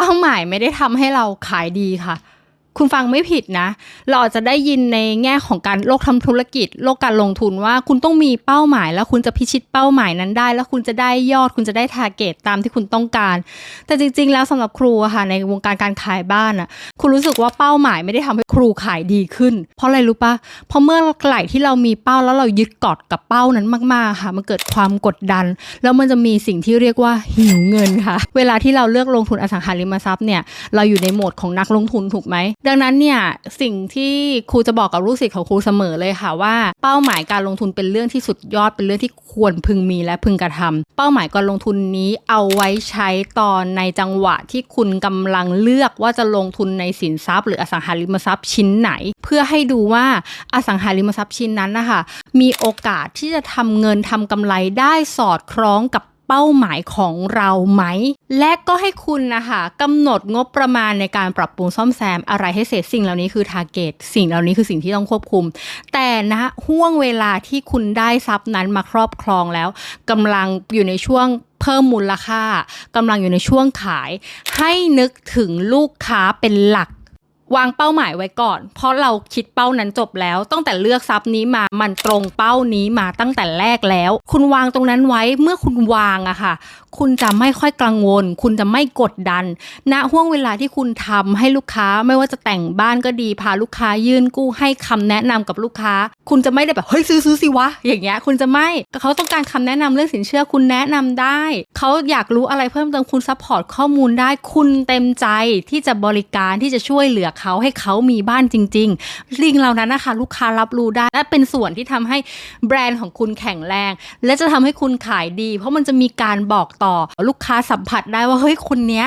เป้าหมายไม่ได้ทำให้เราขายดีค่ะ คุณฟังไม่ผิดนะ เราอาจจะได้ยินในแง่ของการโลกทำธุรกิจ โลกการลงทุนว่าคุณต้องมีเป้าหมาย แล้วคุณจะพิชิตเป้าหมายนั้นได้ แล้วคุณจะได้ยอดคุณจะได้ทาร์เก็ตตามที่คุณต้องการ แต่จริง ๆ แล้วสำหรับครูอะค่ะในวงการการขายบ้านอะคุณรู้สึกว่าเป้าหมายไม่ได้ทำให้ครูขายดีขึ้น เพราะอะไรรู้ปะเพราะเมื่อไหร่ที่เรามีเป้าแล้วเรายึดเกาะกับเป้านั้นมากๆค่ะ มันเกิดความกดดัน แล้วมันจะมีสิ่งที่เรียกว่าหิวเงินค่ะ เวลาที่เราเลือกลงทุนอสังหาริมทรัพย์เนี่ยเราอยู่ในโหมดของนักลงทุนถูกไหมดังนั้นเนี่ยสิ่งที่ครูจะบอกกับลูกศิษย์ของครูเสมอเลยค่ะว่า เป้าหมายการลงทุนเป็นเรื่องที่สุดยอดเป็นเรื่องที่ควรพึงมีและพึงกระทำเป้าหมายการลงทุนนี้เอาไว้ใช้ตอนในจังหวะที่คุณกำลังเลือกว่าจะลงทุนในสินทรัพย์ หรืออสังหาริมทรัพย์ชิ้นไหน เพื่อให้ดูว่าอสังหาริมทรัพย์ชิ้นนั้นนะคะมีโอกาสที่จะทำเงินทำกำไรได้สอดคล้องกับ เป้าหมายของเราไหม และก็ให้คุณนะคะกำหนดงบประมาณในการปรับปรุงซ่อมแซมอะไรให้เสร็จสิ่งเหล่านี้คือ target สิ่งเหล่านี้คือสิ่งที่ต้องควบคุม แต่นะห่วงเวลาที่คุณได้ทรัพย์นั้นมาครอบครองแล้วกำลังอยู่ในช่วงเพิ่มมูลค่ากำลังอยู่ในช่วงขาย ให้นึกถึงลูกค้าเป็นหลัก วางเป้าหมายไว้ก่อน เพราะเราคิดเป้านั้นจบแล้ว ตั้งแต่เลือกทรัพย์นี้มา มันตรงเป้านี้มาตั้งแต่แรกแล้ว คุณวางตรงนั้นไว้ เมื่อคุณวางอะค่ะ คุณจะไม่ค่อยกังวล คุณจะไม่กดดัน ณ ห่วงเวลาที่คุณทำให้ลูกค้า ไม่ว่าจะแต่งบ้านก็ดี พาลูกค้ายื่นกู้ให้คำแนะนำกับลูกค้า คุณจะไม่ได้แบบ เฮ้ยซื้อซื้อสิวะ อย่างเงี้ย คุณจะไม่ เขาต้องการคำแนะนำเรื่องสินเชื่อ คุณแนะนำได้ เขาอยากรู้อะไรเพิ่มเติม คุณซัพพอร์ตข้อมูลได้ คุณเต็มใจที่จะบริการที่จะช่วยเหลือเขาให้เขามีบ้านจริงๆลิงเหล่านั้นนะคะลูกค้ารับรู้ได้และเป็นส่วนที่ทำให้แบรนด์ของคุณแข็งแรง และจะทำให้คุณขายดี เพราะมันจะมีการบอกต่อลูกค้าสัมผัสได้ว่าเฮ้ยคนเนี้ย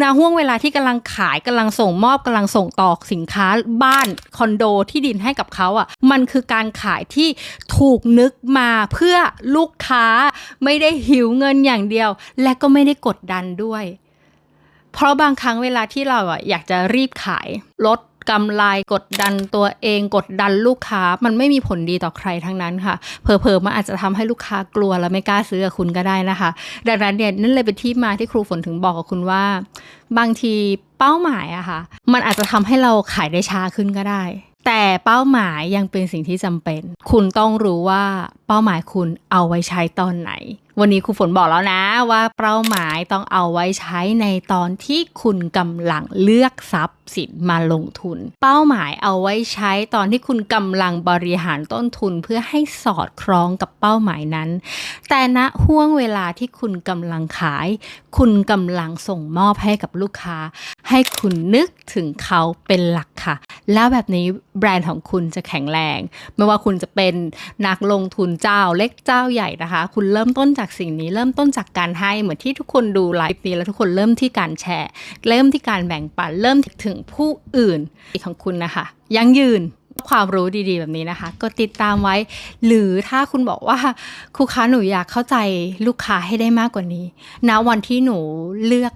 นะห่วงเวลาที่กำลังขายกำลังส่งมอบกำลังส่งต่อสินค้าบ้านคอนโดที่ดินให้กับเขาอะ่ะมันคือการขายที่ถูกนึกมาเพื่อลูกค้าไม่ได้หิวเงินอย่างเดียว และก็ไม่ได้กดดันด้วย เพราะบางครั้งเวลาที่เราอะอยากจะรีบขายลดกำไรกดดันตัวเองกดดันลูกค้ามันไม่มีผลดีต่อใครทั้งนั้นค่ะเผลอๆมันอาจจะทำให้ลูกค้ากลัวแล้วไม่กล้าซื้อกับคุณก็ได้นะคะ ดังนั้นเนี่ยนั่นเลยเป็นที่มาที่ครูฝนถึงบอกกับคุณว่า บางทีเป้าหมายอะค่ะ มันอาจจะทำให้เราขายได้ช้าขึ้นก็ได้ แต่เป้าหมายยังเป็นสิ่งที่จำเป็น คุณต้องรู้ว่าเป้าหมายคุณเอาไว้ใช้ตอนไหน วันนี้ครูฝนบอกแล้วนะว่าเป้าหมายต้องเอาไว้ใช้ในตอนที่คุณกำลังเลือกทรัพย์สินมาลงทุน เป้าหมายเอาไว้ใช้ตอนที่คุณกำลังบริหารต้นทุนเพื่อให้สอดคล้องกับเป้าหมายนั้น แต่ณห่วงเวลาที่คุณกำลังขาย คุณกำลังส่งมอบให้กับลูกค้า ให้คุณนึกถึงเขาเป็นหลักค่ะ แล้วแบบนี้แบรนด์ของคุณจะแข็งแรง ไม่ว่าคุณจะเป็นนักลงทุนเจ้าเล็กเจ้าใหญ่นะคะ คุณเริ่มต้นจากสิ่งนี้ เริ่มต้นจากการให้เหมือนที่ทุกคนดูไลฟ์นี้แล้วทุกคนเริ่มที่การแชร์ เริ่มที่การแบ่งปัน เริ่มถึงผู้อื่นของคุณนะคะยั่งยืนความรู้ดีๆ แบบนี้นะคะ ก็ติดตามไว้ หรือถ้าคุณบอกว่าครูค้าหนูอยากเข้าใจลูกค้าให้ได้มากกว่านี้ณวันที่หนูเลือก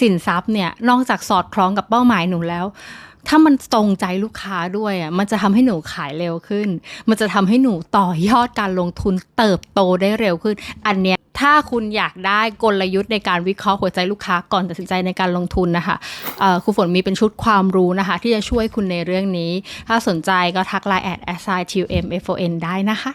สินทรัพย์เนี่ยนอกจากสอดคล้องกับเป้าหมายหนูแล้ว ถ้ามันตรงใจลูกค้าด้วยอะมันจะทำให้หนูขายเร็วขึ้น มันจะทำให้หนูต่อยอดการลงทุนเติบโตได้เร็วขึ้น อันเนี้ยถ้าคุณอยากได้กลยุทธ์ในการวิเคราะห์หัวใจลูกค้าก่อนตัดสินใจในการลงทุนนะคะครูฝนมีเป็นชุดความรู้นะคะ ที่จะช่วยคุณในเรื่องนี้ ถ้าสนใจก็ทักไลน์แอด s i t u m f o n ได้นะคะ